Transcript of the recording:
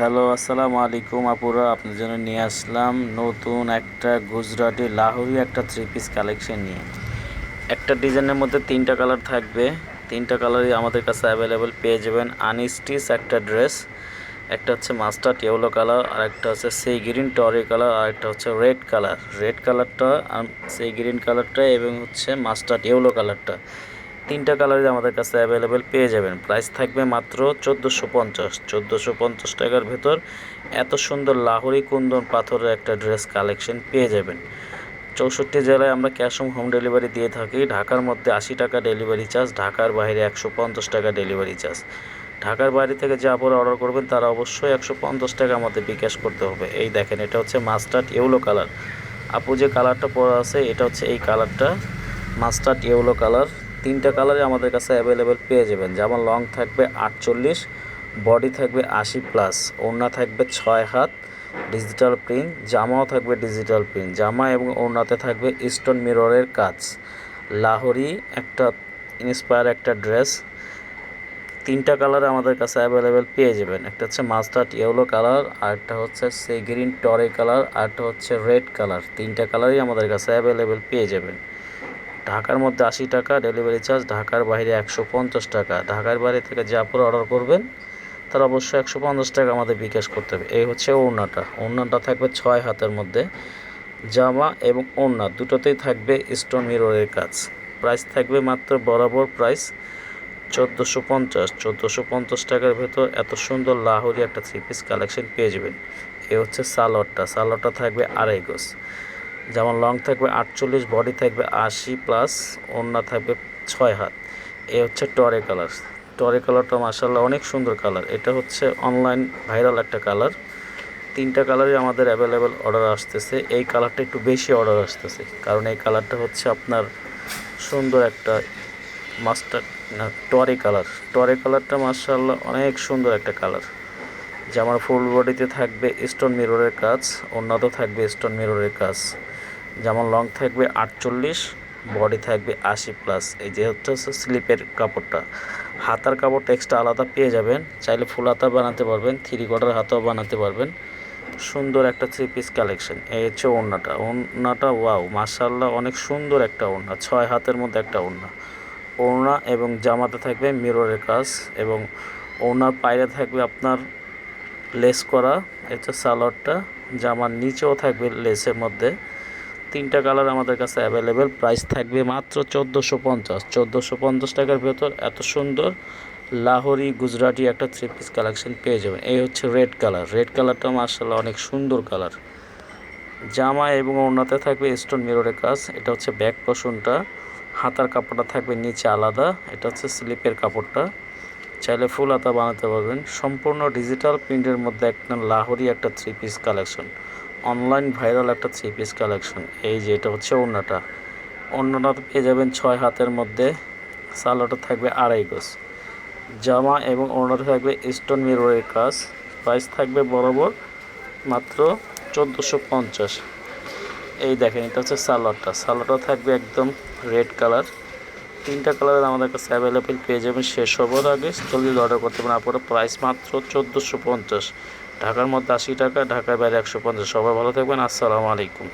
Hello, আসসালামু আলাইকুম আপুরা। আপনার জন্য নিয়ে আসলাম নতুন একটা গুজরাটি লাহোরি একটা থ্রি পিস কালেকশন নিয়ে। একটা ডিজাইনের মধ্যে তিনটা কালার থাকবে। তিনটা কালারই আমাদের কাছে অ্যাভেলেবেল পেয়ে যাবেন। আনস্টিচ একটা ড্রেস একটা হচ্ছে মাস্টার্ড ইয়েলো কালার আর একটা হচ্ছে সেই গ্রিন টরি কালার আর একটা হচ্ছে রেড কালার রেড কালারটা সেই গ্রিন কালারটা এবং হচ্ছে মাস্টার্ড ইয়েলো কালারটা তিনটা কালারই আমাদের কাছে অ্যাভেলেবেল পেয়ে যাবেন। প্রাইস থাকবে মাত্র চোদ্দোশো পঞ্চাশ। চোদ্দোশো পঞ্চাশ টাকার ভেতর এত সুন্দর লাহোরি কুন্দন পাথরের একটা ড্রেস কালেকশন পেয়ে যাবেন। চৌষট্টি জেলায় আমরা ক্যাশ অন হোম ডেলিভারি দিয়ে থাকি। ঢাকার মধ্যে আশি টাকা ডেলিভারি চার্জ ঢাকার বাইরে একশো পঞ্চাশ টাকা ডেলিভারি চার্জ ঢাকার বাইরে থেকে যে আপনারা অর্ডার করবেন, তারা অবশ্যই একশো পঞ্চাশ টাকা আমাদের বিকাশ করতে হবে। এই দেখেন, এটা হচ্ছে মাস্টার্ড ইয়েলো কালার আপু যে কালারটা পরা আছে, এটা হচ্ছে এই কালারটা মাস্টার্ড ইয়েলো কালার তিনটা কালারে আমাদের কাছে অ্যাভেলেবেল পেয়ে যাবেন। যেমন লং থাকবে আটচল্লিশ বডি থাকবে আশি প্লাস ওড়না থাকবে ছয় হাত ডিজিটাল প্রিন্ট জামাও থাকবে ডিজিটাল প্রিন্ট জামা এবং ওড়নাতে থাকবে স্টোন মিররের কাজ। লাহোরি একটা ইন্সপায়ার একটা ড্রেস তিনটা কালার আমাদের কাছে অ্যাভেলেবেল পেয়ে যাবেন। একটা হচ্ছে মাস্টার্ড ইয়েলো কালার আর একটা হচ্ছে সে গ্রিন টরে কালার আর একটা হচ্ছে রেড কালার তিনটা কালারই আমাদের কাছে অ্যাভেলেবেল পেয়ে যাবেন। ঢাকার মধ্যে আশি টাকা ডেলিভারি চার্জ ঢাকার বাইরে একশো পঞ্চাশ টাকা। ঢাকার বাইরে থেকে যে আপনারা অর্ডার করবেন তার অবশ্যই একশো পঞ্চাশ টাকা আমাদের বিকাশ করতে হবে। এই হচ্ছে ওড়নাটা। ওড়নাটা থাকবে ছয় হাতের মধ্যে, জামা এবং ওড়না। দুটোতেই থাকবে স্টোন মিররের কাজ। প্রাইস থাকবে মাত্র বরাবর প্রাইস চোদ্দোশো পঞ্চাশ। চোদ্দোশো পঞ্চাশ টাকার ভেতর এত সুন্দর লাহোরি একটা থ্রি পিস কালেকশন পেয়ে যাবেন। এ হচ্ছে সালোয়ারটা। সালোয়ারটা থাকবে আড়াই গোস যেমন লং থাকবে আটচল্লিশ বডি থাকবে আশি প্লাস ওড়না থাকবে ছয় হাত। এ হচ্ছে টরে কালার টরে কালারটা মাসাল্লাহ অনেক সুন্দর কালার এটা হচ্ছে অনলাইন ভাইরাল একটা কালার তিনটা কালারই আমাদের অ্যাভেলেবেল অর্ডার আসতেছে। এই কালারটা একটু বেশি অর্ডার আসতেছে। কারণ এই কালারটা হচ্ছে আপনার সুন্দর একটা মাস্টার না, টরে কালার টরে কালারটা মার্শাল্লাহ অনেক সুন্দর একটা কালার জামার ফুল বডিতে থাকবে স্টোন মিররের কাজ অন্যতেও থাকবে স্টোন মিররের কাজ। যেমন লং থাকবে আটচল্লিশ বডি থাকবে আশি প্লাস এই যে হচ্ছে স্লিপের কাপড়টা। হাতার কাপড়টা এক্সট্রা আলাদা পেয়ে যাবেন। চাইলে ফুল হাতা বানাতে পারবেন থ্রি কোয়ার্টার হাতাও বানাতে পারবেন। সুন্দর একটা থ্রি পিস কালেকশন এই হচ্ছে ওড়নাটা। ওড়নাটা ওয়াও মার্শাল্লাহ অনেক সুন্দর একটা ওড়না। ছয় হাতের মধ্যে একটা ওড়না। ওড়না এবং জামাতে থাকবে মিররের কাজ এবং ওড়নার পায়ে থাকবে আপনার লেস করা। হচ্ছে সালোয়ারটা। জামার নিচেও থাকবে লেসের মধ্যে। তিনটা কালার আমাদের কাছে অ্যাভেলেবেল প্রাইস থাকবে মাত্র চোদ্দোশো পঞ্চাশ। চোদ্দোশো পঞ্চাশ টাকার ভেতর এত সুন্দর লাহোরি গুজরাটি একটা থ্রি পিস কালেকশন পেয়ে যাবেন। এই হচ্ছে রেড কালার রেড কালারটা মার্শাল্লাহ অনেক সুন্দর কালার জামা এবং ওড়নাতে থাকবে স্টোন মিররের কাজ। এটা হচ্ছে ব্যাক পশনটা হাতার কাপড়টা থাকবে নিচে আলাদা। এটা হচ্ছে স্লিপের কাপড়টা। চাইলে ফুল হাতা বানাতে পারবেন। সম্পূর্ণ ডিজিটাল প্রিন্টের মধ্যে একটা লাহোরি একটা three piece collection online viral একটা থ্রি পিস কালেকশন এই যে এটা হচ্ছে ওড়নাটা। অন্যটা পেয়ে যাবেন ছয় হাতের মধ্যে সালোটা থাকবে আড়াই গোস জামা এবং ওড়নাটা থাকবে স্টোন মিররের কাজ প্রাইস থাকবে বরাবর মাত্র চোদ্দোশো পঞ্চাশ। এই দেখেন, এটা হচ্ছে সালোয়ারটা। সালোয়ারটা থাকবে একদম রেড কালার তিনটা কালারের আমাদের কাছে অ্যাভেলেবেল পেয়ে যাবেন। শেষ হবার আগে, জলদি অর্ডার করতে পারেন। আপনার প্রাইস মাত্র চোদ্দোশো পঞ্চাশ। ঢাকার মধ্যে আশি টাকা ঢাকার বাইরে একশো পঞ্চাশ। সবাই ভালো থাকবেন আসসালামু আলাইকুম।